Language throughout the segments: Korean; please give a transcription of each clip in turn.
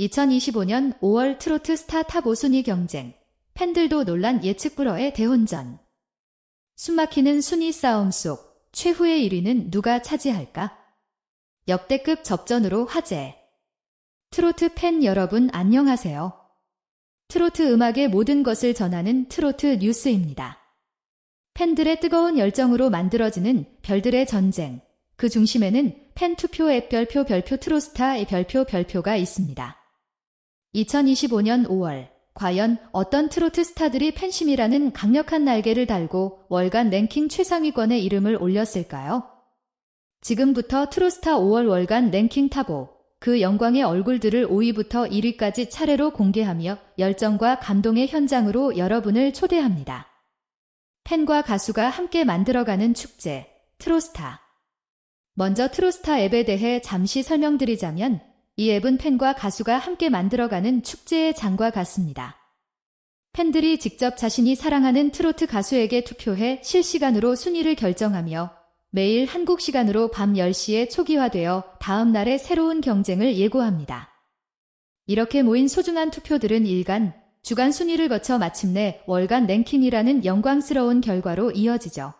2025년 5월 트로트 스타 탑 5순위 경쟁. 팬들도 놀란 예측 불허의 대혼전. 숨막히는 순위 싸움 속 최후의 1위는 누가 차지할까? 역대급 접전으로 화제. 트로트 팬 여러분 안녕하세요. 트로트 음악의 모든 것을 전하는 트로트 뉴스입니다. 팬들의 뜨거운 열정으로 만들어지는 별들의 전쟁. 그 중심에는 팬 투표 앱 별표 별표 트로스타의 별표 별표가 있습니다. 2025년 5월 과연 어떤 트로트 스타들이 팬심이라는 강력한 날개를 달고 월간 랭킹 최상위권에 이름을 올렸을까요? 지금부터 트로스타 5월 월간 랭킹 탑5 그 영광의 얼굴들을 5위부터 1위까지 차례로 공개하며 열정과 감동의 현장으로 여러분을 초대합니다. 팬과 가수가 함께 만들어가는 축제 트로스타 먼저 트로스타 앱에 대해 잠시 설명드리자면 이 앱은 팬과 가수가 함께 만들어가는 축제의 장과 같습니다. 팬들이 직접 자신이 사랑하는 트로트 가수에게 투표해 실시간으로 순위를 결정하며 매일 한국 시간으로 밤 10시에 초기화되어 다음 날의 새로운 경쟁을 예고합니다. 이렇게 모인 소중한 투표들은 일간, 주간 순위를 거쳐 마침내 월간 랭킹이라는 영광스러운 결과로 이어지죠.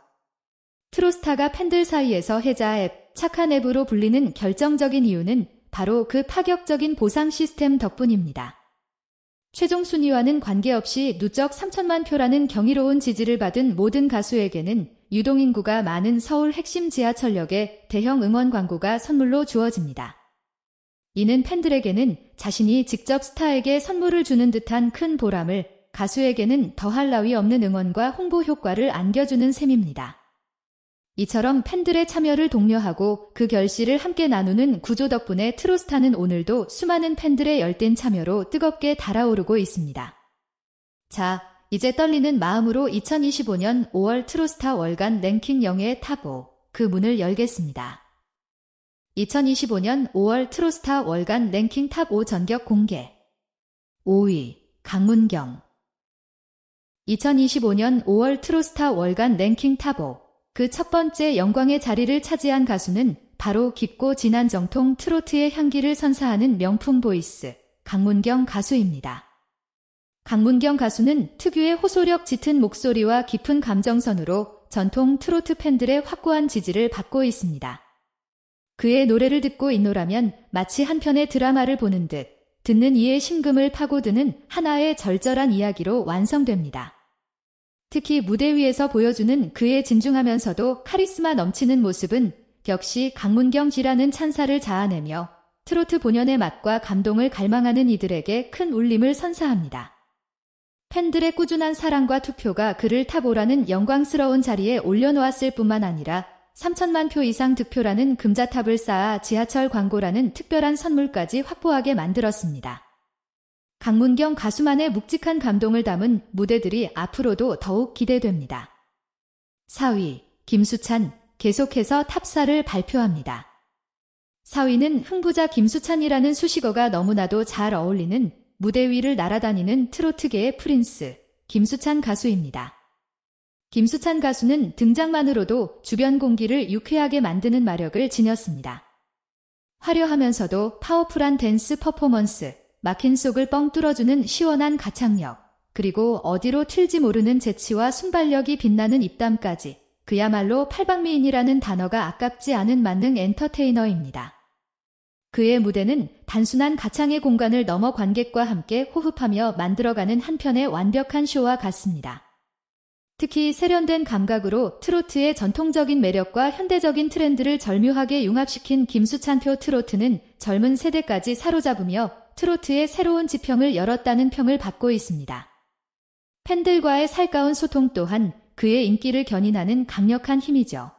트로스타가 팬들 사이에서 해자 앱, 착한 앱으로 불리는 결정적인 이유는 바로 그 파격적인 보상 시스템 덕분입니다. 최종 순위와는 관계없이 누적 3천만 표라는 경이로운 지지를 받은 모든 가수에게는 유동인구가 많은 서울 핵심 지하철역에 대형 응원 광고가 선물로 주어집니다. 이는 팬들에게는 자신이 직접 스타에게 선물을 주는 듯한 큰 보람을 가수에게는 더할 나위 없는 응원과 홍보 효과를 안겨주는 셈입니다. 이처럼 팬들의 참여를 독려하고 그 결실을 함께 나누는 구조 덕분에 트로스타는 오늘도 수많은 팬들의 열띤 참여로 뜨겁게 달아오르고 있습니다. 자, 이제 떨리는 마음으로 2025년 5월 트로스타 월간 랭킹 영예 탑5 그 문을 열겠습니다. 2025년 5월 트로스타 월간 랭킹 탑 5 전격 공개 5위 강문경 2025년 5월 트로스타 월간 랭킹 탑 5 그 첫 번째 영광의 자리를 차지한 가수는 바로 깊고 진한 정통 트로트의 향기를 선사하는 명품 보이스 강문경 가수입니다. 강문경 가수는 특유의 호소력 짙은 목소리와 깊은 감정선으로 전통 트로트 팬들의 확고한 지지를 받고 있습니다. 그의 노래를 듣고 있노라면 마치 한 편의 드라마를 보는 듯 듣는 이의 심금을 파고드는 하나의 절절한 이야기로 완성됩니다. 특히 무대 위에서 보여주는 그의 진중하면서도 카리스마 넘치는 모습은 역시 강문경지라는 찬사를 자아내며 트로트 본연의 맛과 감동을 갈망하는 이들에게 큰 울림을 선사합니다. 팬들의 꾸준한 사랑과 투표가 그를 탑오라는 영광스러운 자리에 올려놓았을 뿐만 아니라 3천만 표 이상 득표라는 금자탑을 쌓아 지하철 광고라는 특별한 선물까지 확보하게 만들었습니다. 강문경 가수만의 묵직한 감동을 담은 무대들이 앞으로도 더욱 기대됩니다. 4위 김수찬 계속해서 탑사를 발표합니다. 4위는 흥부자 김수찬이라는 수식어가 너무나도 잘 어울리는 무대 위를 날아다니는 트로트계의 프린스 김수찬 가수입니다. 김수찬 가수는 등장만으로도 주변 공기를 유쾌하게 만드는 마력을 지녔습니다. 화려하면서도 파워풀한 댄스 퍼포먼스, 막힌 속을 뻥 뚫어주는 시원한 가창력, 그리고 어디로 튈지 모르는 재치와 순발력이 빛나는 입담까지 그야말로 팔방미인이라는 단어가 아깝지 않은 만능 엔터테이너입니다. 그의 무대는 단순한 가창의 공간을 넘어 관객과 함께 호흡하며 만들어가는 한편의 완벽한 쇼와 같습니다. 특히 세련된 감각으로 트로트의 전통적인 매력과 현대적인 트렌드를 절묘하게 융합시킨 김수찬표 트로트는 젊은 세대까지 사로잡으며 트로트의 새로운 지평을 열었다는 평을 받고 있습니다. 팬들과의 살가운 소통 또한 그의 인기를 견인하는 강력한 힘이죠.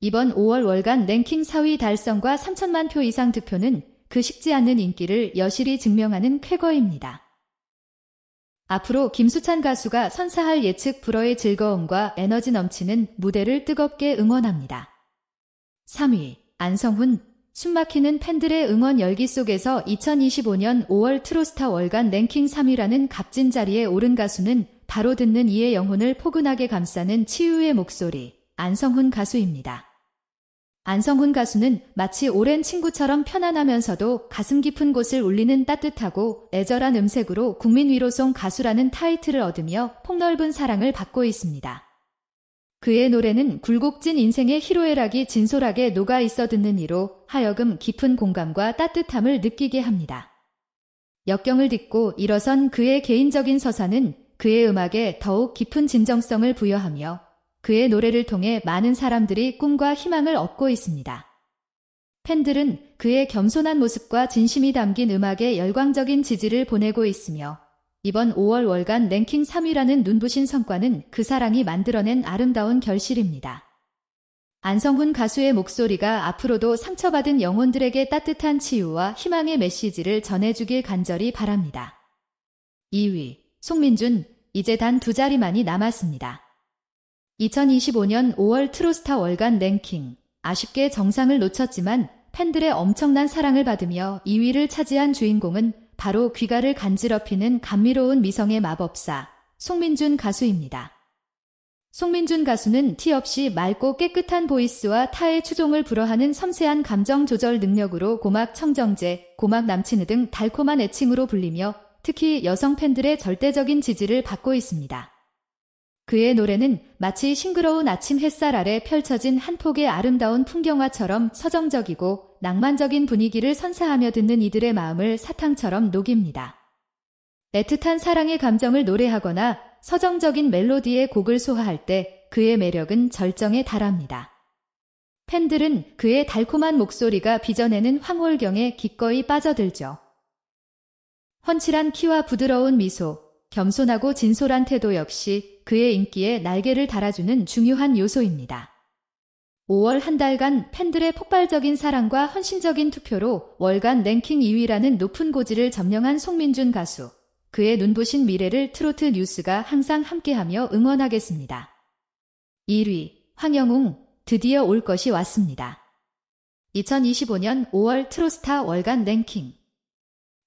이번 5월 월간 랭킹 4위 달성과 3천만 표 이상 득표는 그 식지 않는 인기를 여실히 증명하는 쾌거입니다. 앞으로 김수찬 가수가 선사할 예측 불허의 즐거움과 에너지 넘치는 무대를 뜨겁게 응원합니다. 3위 안성훈 숨막히는 팬들의 응원 열기 속에서 2025년 5월 트로스타 월간 랭킹 3위라는 값진 자리에 오른 가수는 바로 듣는 이의 영혼을 포근하게 감싸는 치유의 목소리, 안성훈 가수입니다. 안성훈 가수는 마치 오랜 친구처럼 편안하면서도 가슴 깊은 곳을 울리는 따뜻하고 애절한 음색으로 국민 위로송 가수라는 타이틀을 얻으며 폭넓은 사랑을 받고 있습니다. 그의 노래는 굴곡진 인생의 희로애락이 진솔하게 녹아 있어 듣는 이로 하여금 깊은 공감과 따뜻함을 느끼게 합니다. 역경을 딛고 일어선 그의 개인적인 서사는 그의 음악에 더욱 깊은 진정성을 부여하며 그의 노래를 통해 많은 사람들이 꿈과 희망을 얻고 있습니다. 팬들은 그의 겸손한 모습과 진심이 담긴 음악에 열광적인 지지를 보내고 있으며 이번 5월 월간 랭킹 3위라는 눈부신 성과는 그 사랑이 만들어낸 아름다운 결실입니다. 안성훈 가수의 목소리가 앞으로도 상처받은 영혼들에게 따뜻한 치유와 희망의 메시지를 전해주길 간절히 바랍니다. 2위, 송민준, 이제 단 두 자리만이 남았습니다. 2025년 5월 트로스타 월간 랭킹. 아쉽게 정상을 놓쳤지만 팬들의 엄청난 사랑을 받으며 2위를 차지한 주인공은 바로 귀가를 간지럽히는 감미로운 미성의 마법사, 송민준 가수입니다. 송민준 가수는 티 없이 맑고 깨끗한 보이스와 타의 추종을 불허하는 섬세한 감정 조절 능력으로 고막 청정제, 고막 남친을 등 달콤한 애칭으로 불리며 특히 여성 팬들의 절대적인 지지를 받고 있습니다. 그의 노래는 마치 싱그러운 아침 햇살 아래 펼쳐진 한 폭의 아름다운 풍경화처럼 서정적이고 낭만적인 분위기를 선사하며 듣는 이들의 마음을 사탕처럼 녹입니다. 애틋한 사랑의 감정을 노래하거나 서정적인 멜로디의 곡을 소화할 때 그의 매력은 절정에 달합니다. 팬들은 그의 달콤한 목소리가 빚어내는 황홀경에 기꺼이 빠져들죠. 훤칠한 키와 부드러운 미소, 겸손하고 진솔한 태도 역시 그의 인기에 날개를 달아주는 중요한 요소입니다. 5월 한 달간 팬들의 폭발적인 사랑과 헌신적인 투표로 월간 랭킹 2위라는 높은 고지를 점령한 송민준 가수. 그의 눈부신 미래를 트로트 뉴스가 항상 함께하며 응원하겠습니다. 1위 황영웅 드디어 올 것이 왔습니다. 2025년 5월 트로스타 월간 랭킹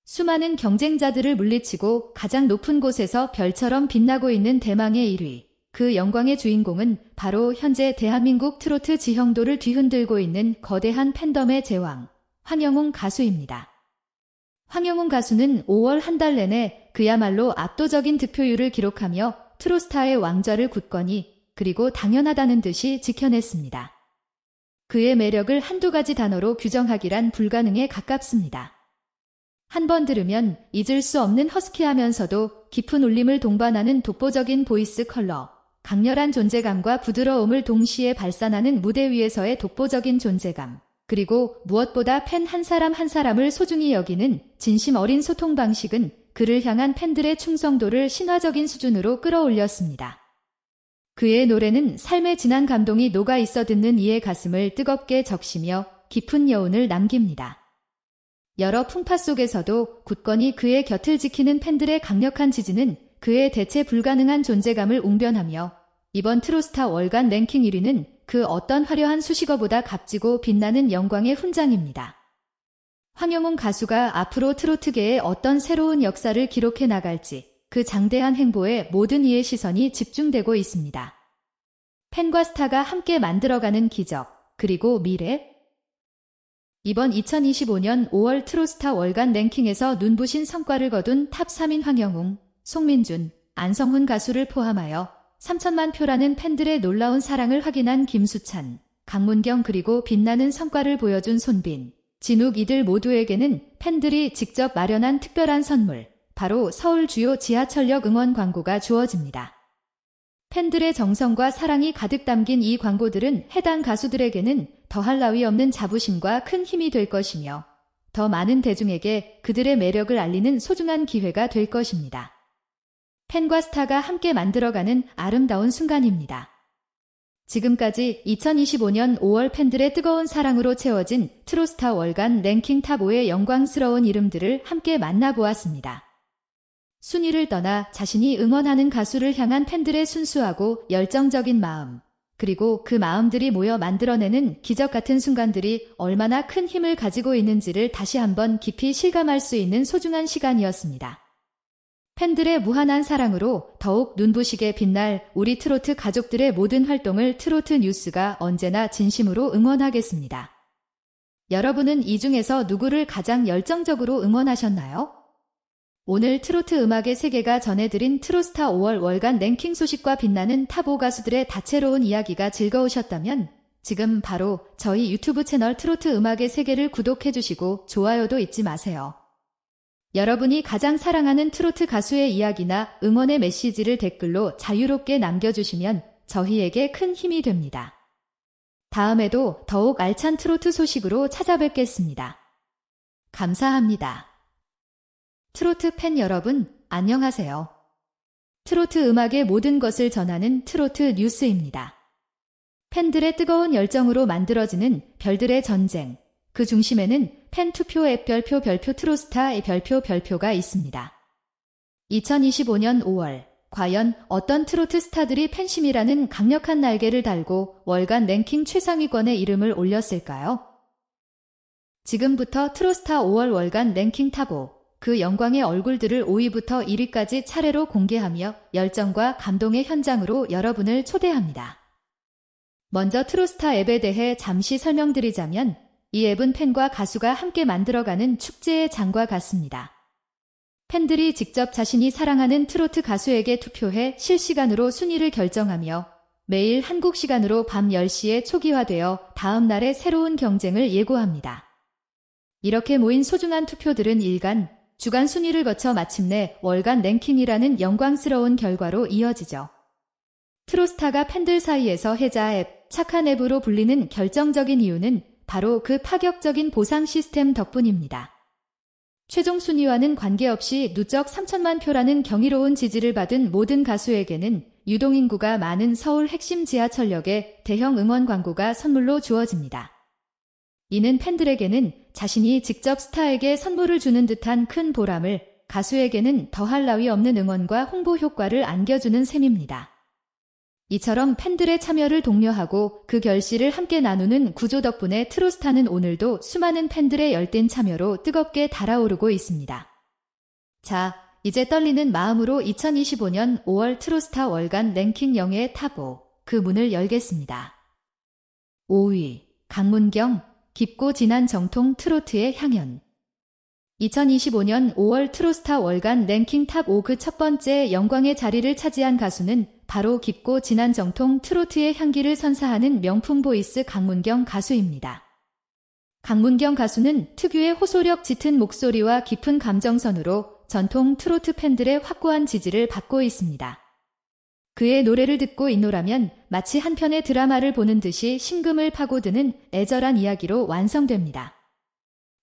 수많은 경쟁자들을 물리치고 가장 높은 곳에서 별처럼 빛나고 있는 대망의 1위. 그 영광의 주인공은 바로 현재 대한민국 트로트 지형도를 뒤흔들고 있는 거대한 팬덤의 제왕, 황영웅 가수입니다. 황영웅 가수는 5월 한 달 내내 그야말로 압도적인 득표율을 기록하며 트로스타의 왕좌를 굳건히 그리고 당연하다는 듯이 지켜냈습니다. 그의 매력을 한두 가지 단어로 규정하기란 불가능에 가깝습니다. 한 번 들으면 잊을 수 없는 허스키하면서도 깊은 울림을 동반하는 독보적인 보이스 컬러, 강렬한 존재감과 부드러움을 동시에 발산하는 무대 위에서의 독보적인 존재감, 그리고 무엇보다 팬 한 사람 한 사람을 소중히 여기는 진심 어린 소통 방식은 그를 향한 팬들의 충성도를 신화적인 수준으로 끌어올렸습니다. 그의 노래는 삶의 진한 감동이 녹아 있어 듣는 이의 가슴을 뜨겁게 적시며 깊은 여운을 남깁니다. 여러 풍파 속에서도 굳건히 그의 곁을 지키는 팬들의 강력한 지지는 그의 대체 불가능한 존재감을 웅변하며 이번 트로스타 월간 랭킹 1위는 그 어떤 화려한 수식어보다 값지고 빛나는 영광의 훈장입니다. 황영웅 가수가 앞으로 트로트계에 어떤 새로운 역사를 기록해 나갈지 그 장대한 행보에 모든 이의 시선이 집중되고 있습니다. 팬과 스타가 함께 만들어가는 기적, 그리고 미래, 이번 2025년 5월 트로스타 월간 랭킹에서 눈부신 성과를 거둔 탑 3인 황영웅, 송민준, 안성훈 가수를 포함하여 3천만 표라는 팬들의 놀라운 사랑을 확인한 김수찬, 강문경 그리고 빛나는 성과를 보여준 손빈, 진욱 이들 모두에게는 팬들이 직접 마련한 특별한 선물, 바로 서울 주요 지하철역 응원 광고가 주어집니다. 팬들의 정성과 사랑이 가득 담긴 이 광고들은 해당 가수들에게는 더할 나위 없는 자부심과 큰 힘이 될 것이며 더 많은 대중에게 그들의 매력을 알리는 소중한 기회가 될 것입니다. 팬과 스타가 함께 만들어가는 아름다운 순간입니다. 지금까지 2025년 5월 팬들의 뜨거운 사랑으로 채워진 트로스타 월간 랭킹 탑 5의 영광스러운 이름들을 함께 만나보았습니다. 순위를 떠나 자신이 응원하는 가수를 향한 팬들의 순수하고 열정적인 마음, 그리고 그 마음들이 모여 만들어내는 기적 같은 순간들이 얼마나 큰 힘을 가지고 있는지를 다시 한번 깊이 실감할 수 있는 소중한 시간이었습니다. 팬들의 무한한 사랑으로 더욱 눈부시게 빛날 우리 트로트 가족들의 모든 활동을 트로트 뉴스가 언제나 진심으로 응원하겠습니다. 여러분은 이 중에서 누구를 가장 열정적으로 응원하셨나요? 오늘 트로트 음악의 세계가 전해드린 트로스타 5월 월간 랭킹 소식과 빛나는 탑5 가수들의 다채로운 이야기가 즐거우셨다면 지금 바로 저희 유튜브 채널 트로트 음악의 세계를 구독해주시고 좋아요도 잊지 마세요. 여러분이 가장 사랑하는 트로트 가수의 이야기나 응원의 메시지를 댓글로 자유롭게 남겨주시면 저희에게 큰 힘이 됩니다. 다음에도 더욱 알찬 트로트 소식으로 찾아뵙겠습니다. 감사합니다. 트로트 팬 여러분, 안녕하세요. 트로트 음악의 모든 것을 전하는 트로트 뉴스입니다. 팬들의 뜨거운 열정으로 만들어지는 별들의 전쟁, 그 중심에는 팬 투표 앱 별표 별표 트로스타의 별표 별표가 있습니다. 2025년 5월, 과연 어떤 트로트 스타들이 팬심이라는 강력한 날개를 달고 월간 랭킹 최상위권에 이름을 올렸을까요? 지금부터 트로스타 5월 월간 랭킹 탑5, 그 영광의 얼굴들을 5위부터 1위까지 차례로 공개하며 열정과 감동의 현장으로 여러분을 초대합니다. 먼저 트로스타 앱에 대해 잠시 설명드리자면 이 앱은 팬과 가수가 함께 만들어가는 축제의 장과 같습니다. 팬들이 직접 자신이 사랑하는 트로트 가수에게 투표해 실시간으로 순위를 결정하며 매일 한국 시간으로 밤 10시에 초기화되어 다음 날의 새로운 경쟁을 예고합니다. 이렇게 모인 소중한 투표들은 일간, 주간 순위를 거쳐 마침내 월간 랭킹이라는 영광스러운 결과로 이어지죠. 트로스타가 팬들 사이에서 해자 앱, 착한 앱으로 불리는 결정적인 이유는 바로 그 파격적인 보상 시스템 덕분입니다. 최종 순위와는 관계없이 누적 3천만 표라는 경이로운 지지를 받은 모든 가수에게는 유동인구가 많은 서울 핵심 지하철역에 대형 응원 광고가 선물로 주어집니다. 이는 팬들에게는 자신이 직접 스타에게 선물을 주는 듯한 큰 보람을 가수에게는 더할 나위 없는 응원과 홍보 효과를 안겨주는 셈입니다. 이처럼 팬들의 참여를 독려하고 그 결실을 함께 나누는 구조 덕분에 트로스타는 오늘도 수많은 팬들의 열띤 참여로 뜨겁게 달아오르고 있습니다. 자, 이제 떨리는 마음으로 2025년 5월 트로스타 월간 랭킹 영예의 탑5, 그 문을 열겠습니다. 5위, 강문경, 깊고 진한 정통 트로트의 향연. 2025년 5월 트로스타 월간 랭킹 탑 5 그 첫 번째 영광의 자리를 차지한 가수는 바로 깊고 진한 정통 트로트의 향기를 선사하는 명품 보이스 강문경 가수입니다. 강문경 가수는 특유의 호소력 짙은 목소리와 깊은 감정선으로 전통 트로트 팬들의 확고한 지지를 받고 있습니다. 그의 노래를 듣고 있노라면 마치 한 편의 드라마를 보는 듯이 심금을 파고드는 애절한 이야기로 완성됩니다.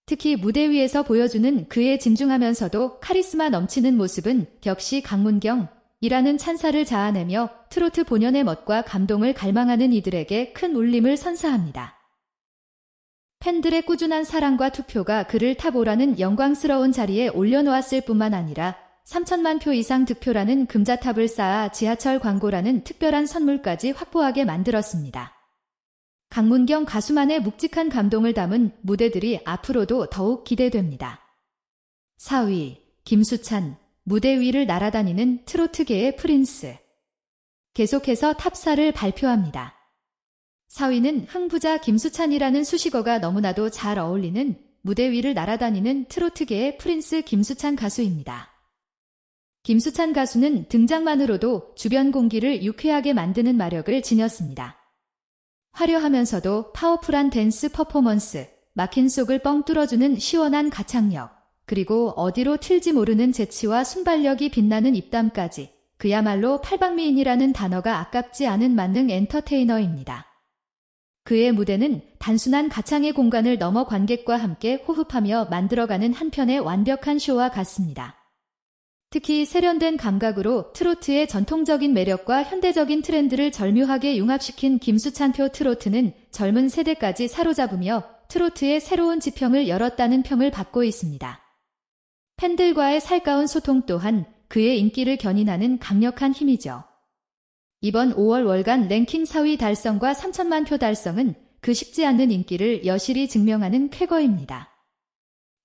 특히 무대 위에서 보여주는 그의 진중하면서도 카리스마 넘치는 모습은 역시 강문경 이라는 찬사를 자아내며 트로트 본연의 멋과 감동을 갈망하는 이들에게 큰 울림을 선사합니다. 팬들의 꾸준한 사랑과 투표가 그를 탑오라는 영광스러운 자리에 올려놓았을 뿐만 아니라 3천만 표 이상 득표라는 금자탑을 쌓아 지하철 광고라는 특별한 선물까지 확보하게 만들었습니다. 강문경 가수만의 묵직한 감동을 담은 무대들이 앞으로도 더욱 기대됩니다. 4위 김수찬 무대 위를 날아다니는 트로트계의 프린스 계속해서 탑사를 발표합니다. 4위는 흥부자 김수찬이라는 수식어가 너무나도 잘 어울리는 무대 위를 날아다니는 트로트계의 프린스 김수찬 가수입니다. 김수찬 가수는 등장만으로도 주변 공기를 유쾌하게 만드는 마력을 지녔습니다. 화려하면서도 파워풀한 댄스 퍼포먼스, 막힌 속을 뻥 뚫어주는 시원한 가창력, 그리고 어디로 튈지 모르는 재치와 순발력이 빛나는 입담까지 그야말로 팔방미인이라는 단어가 아깝지 않은 만능 엔터테이너입니다. 그의 무대는 단순한 가창의 공간을 넘어 관객과 함께 호흡하며 만들어가는 한편의 완벽한 쇼와 같습니다. 특히 세련된 감각으로 트로트의 전통적인 매력과 현대적인 트렌드를 절묘하게 융합시킨 김수찬표 트로트는 젊은 세대까지 사로잡으며 트로트의 새로운 지평을 열었다는 평을 받고 있습니다. 팬들과의 살가운 소통 또한 그의 인기를 견인하는 강력한 힘이죠. 이번 5월 월간 랭킹 4위 달성과 3천만 표 달성은 그 쉽지 않은 인기를 여실히 증명하는 쾌거입니다.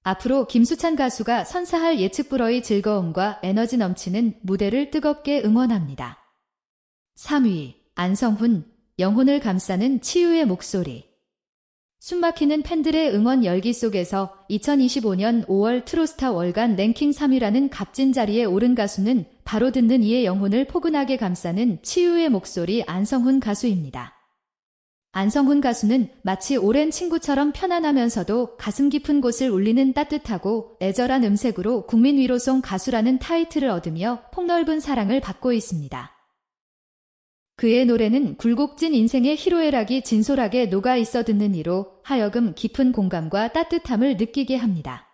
앞으로 김수찬 가수가 선사할 예측 불허의 즐거움과 에너지 넘치는 무대를 뜨겁게 응원합니다. 3위 안성훈 영혼을 감싸는 치유의 목소리 숨막히는 팬들의 응원 열기 속에서 2025년 5월 트로스타 월간 랭킹 3위라는 값진 자리에 오른 가수는 바로 듣는 이의 영혼을 포근하게 감싸는 치유의 목소리 안성훈 가수입니다. 안성훈 가수는 마치 오랜 친구처럼 편안하면서도 가슴 깊은 곳을 울리는 따뜻하고 애절한 음색으로 국민 위로송 가수라는 타이틀을 얻으며 폭넓은 사랑을 받고 있습니다. 그의 노래는 굴곡진 인생의 희로애락이 진솔하게 녹아 있어 듣는 이로 하여금 깊은 공감과 따뜻함을 느끼게 합니다.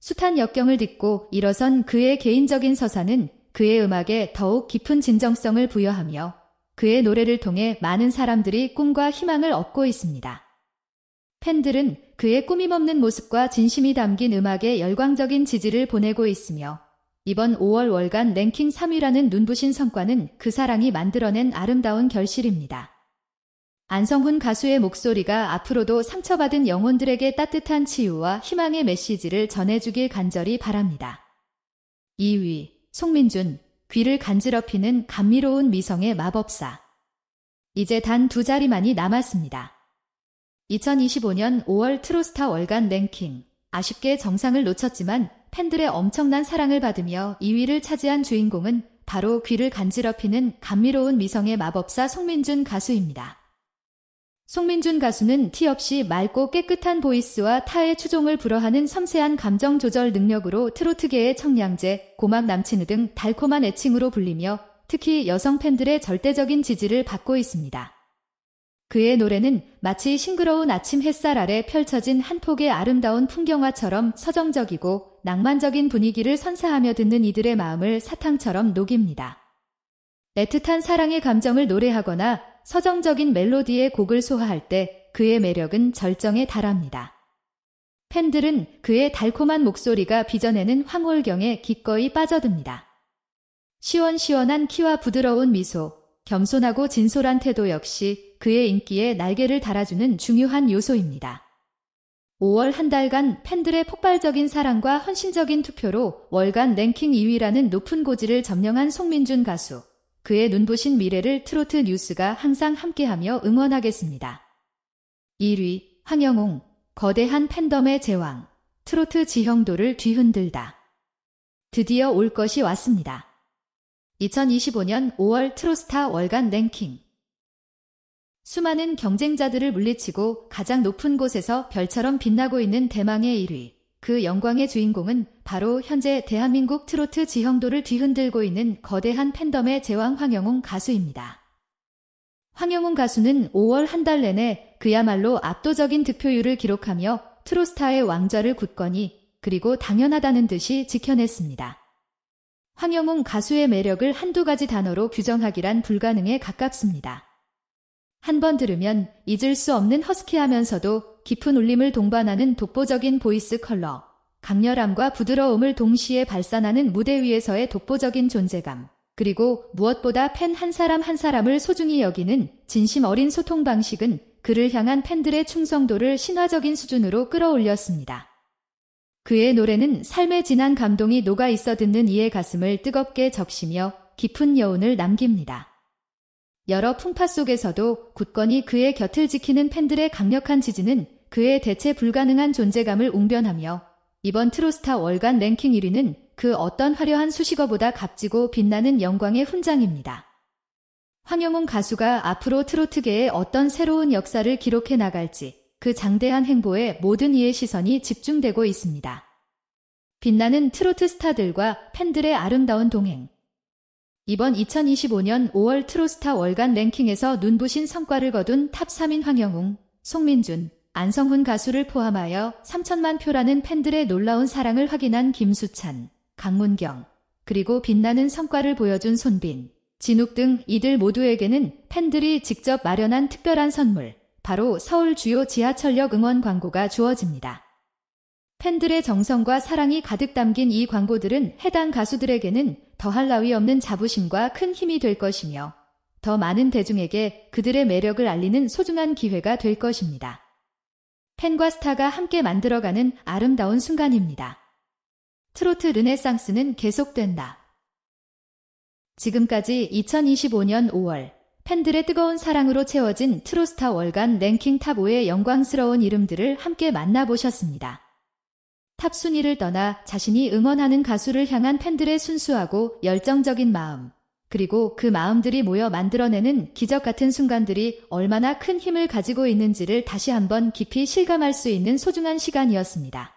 숱한 역경을 딛고 일어선 그의 개인적인 서사는 그의 음악에 더욱 깊은 진정성을 부여하며 그의 노래를 통해 많은 사람들이 꿈과 희망을 얻고 있습니다. 팬들은 그의 꾸밈없는 모습과 진심이 담긴 음악에 열광적인 지지를 보내고 있으며 이번 5월 월간 랭킹 3위라는 눈부신 성과는 그 사랑이 만들어낸 아름다운 결실입니다. 안성훈 가수의 목소리가 앞으로도 상처받은 영혼들에게 따뜻한 치유와 희망의 메시지를 전해주길 간절히 바랍니다. 2위 송민준 귀를 간지럽히는 감미로운 미성의 마법사 이제 단 두 자리만이 남았습니다. 2025년 5월 트로스타 월간 랭킹 아쉽게 정상을 놓쳤지만 팬들의 엄청난 사랑을 받으며 2위를 차지한 주인공은 바로 귀를 간지럽히는 감미로운 미성의 마법사 송민준 가수입니다. 송민준 가수는 티 없이 맑고 깨끗한 보이스와 타의 추종을 불허하는 섬세한 감정 조절 능력으로 트로트계의 청량제, 고막 남친우 등 달콤한 애칭으로 불리며 특히 여성 팬들의 절대적인 지지를 받고 있습니다. 그의 노래는 마치 싱그러운 아침 햇살 아래 펼쳐진 한 폭의 아름다운 풍경화처럼 서정적이고 낭만적인 분위기를 선사하며 듣는 이들의 마음을 사탕처럼 녹입니다. 애틋한 사랑의 감정을 노래하거나 서정적인 멜로디의 곡을 소화할 때 그의 매력은 절정에 달합니다. 팬들은 그의 달콤한 목소리가 빚어내는 황홀경에 기꺼이 빠져듭니다. 시원시원한 키와 부드러운 미소, 겸손하고 진솔한 태도 역시 그의 인기에 날개를 달아주는 중요한 요소입니다. 5월 한 달간 팬들의 폭발적인 사랑과 헌신적인 투표로 월간 랭킹 2위라는 높은 고지를 점령한 송민준 가수. 그의 눈부신 미래를 트로트 뉴스가 항상 함께하며 응원하겠습니다. 1위 황영웅 거대한 팬덤의 제왕 트로트 지형도를 뒤흔들다. 드디어 올 것이 왔습니다. 2025년 5월 트로스타 월간 랭킹 수많은 경쟁자들을 물리치고 가장 높은 곳에서 별처럼 빛나고 있는 대망의 1위. 그 영광의 주인공은 바로 현재 대한민국 트로트 지형도를 뒤흔들고 있는 거대한 팬덤의 제왕 황영웅 가수입니다. 황영웅 가수는 5월 한 달 내내 그야말로 압도적인 득표율을 기록하며 트로스타의 왕좌를 굳건히 그리고 당연하다는 듯이 지켜냈습니다. 황영웅 가수의 매력을 한두 가지 단어로 규정하기란 불가능에 가깝습니다. 한 번 들으면 잊을 수 없는 허스키하면서도 깊은 울림을 동반하는 독보적인 보이스 컬러, 강렬함과 부드러움을 동시에 발산하는 무대 위에서의 독보적인 존재감, 그리고 무엇보다 팬 한 사람 한 사람을 소중히 여기는 진심 어린 소통 방식은 그를 향한 팬들의 충성도를 신화적인 수준으로 끌어올렸습니다. 그의 노래는 삶의 진한 감동이 녹아 있어 듣는 이의 가슴을 뜨겁게 적시며 깊은 여운을 남깁니다. 여러 풍파 속에서도 굳건히 그의 곁을 지키는 팬들의 강력한 지지는 그의 대체 불가능한 존재감을 웅변하며 이번 트로스타 월간 랭킹 1위는 그 어떤 화려한 수식어보다 값지고 빛나는 영광의 훈장입니다. 황영웅 가수가 앞으로 트로트계에 어떤 새로운 역사를 기록해 나갈지 그 장대한 행보에 모든 이의 시선이 집중되고 있습니다. 빛나는 트로트 스타들과 팬들의 아름다운 동행. 이번 2025년 5월 트로스타 월간 랭킹에서 눈부신 성과를 거둔 탑 3인 황영웅, 송민준, 안성훈 가수를 포함하여 3천만 표라는 팬들의 놀라운 사랑을 확인한 김수찬, 강문경, 그리고 빛나는 성과를 보여준 손빈, 진욱 등 이들 모두에게는 팬들이 직접 마련한 특별한 선물, 바로 서울 주요 지하철역 응원 광고가 주어집니다. 팬들의 정성과 사랑이 가득 담긴 이 광고들은 해당 가수들에게는 더할 나위 없는 자부심과 큰 힘이 될 것이며 더 많은 대중에게 그들의 매력을 알리는 소중한 기회가 될 것입니다. 팬과 스타가 함께 만들어가는 아름다운 순간입니다. 트로트 르네상스는 계속된다. 지금까지 2025년 5월 팬들의 뜨거운 사랑으로 채워진 트로스타 월간 랭킹 탑 5의 영광스러운 이름들을 함께 만나보셨습니다. 탑 순위를 떠나 자신이 응원하는 가수를 향한 팬들의 순수하고 열정적인 마음, 그리고 그 마음들이 모여 만들어내는 기적 같은 순간들이 얼마나 큰 힘을 가지고 있는지를 다시 한번 깊이 실감할 수 있는 소중한 시간이었습니다.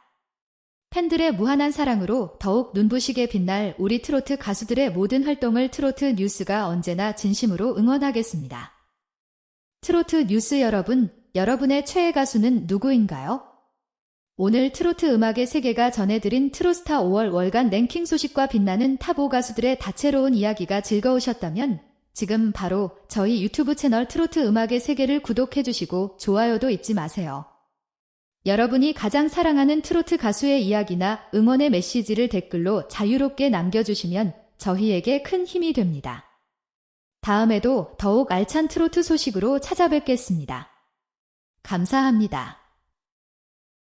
팬들의 무한한 사랑으로 더욱 눈부시게 빛날 우리 트로트 가수들의 모든 활동을 트로트 뉴스가 언제나 진심으로 응원하겠습니다. 트로트 뉴스 여러분, 여러분의 최애 가수는 누구인가요? 오늘 트로트 음악의 세계가 전해드린 트로스타 5월 월간 랭킹 소식과 빛나는 탑5 가수들의 다채로운 이야기가 즐거우셨다면 지금 바로 저희 유튜브 채널 트로트 음악의 세계를 구독해주시고 좋아요도 잊지 마세요. 여러분이 가장 사랑하는 트로트 가수의 이야기나 응원의 메시지를 댓글로 자유롭게 남겨주시면 저희에게 큰 힘이 됩니다. 다음에도 더욱 알찬 트로트 소식으로 찾아뵙겠습니다. 감사합니다.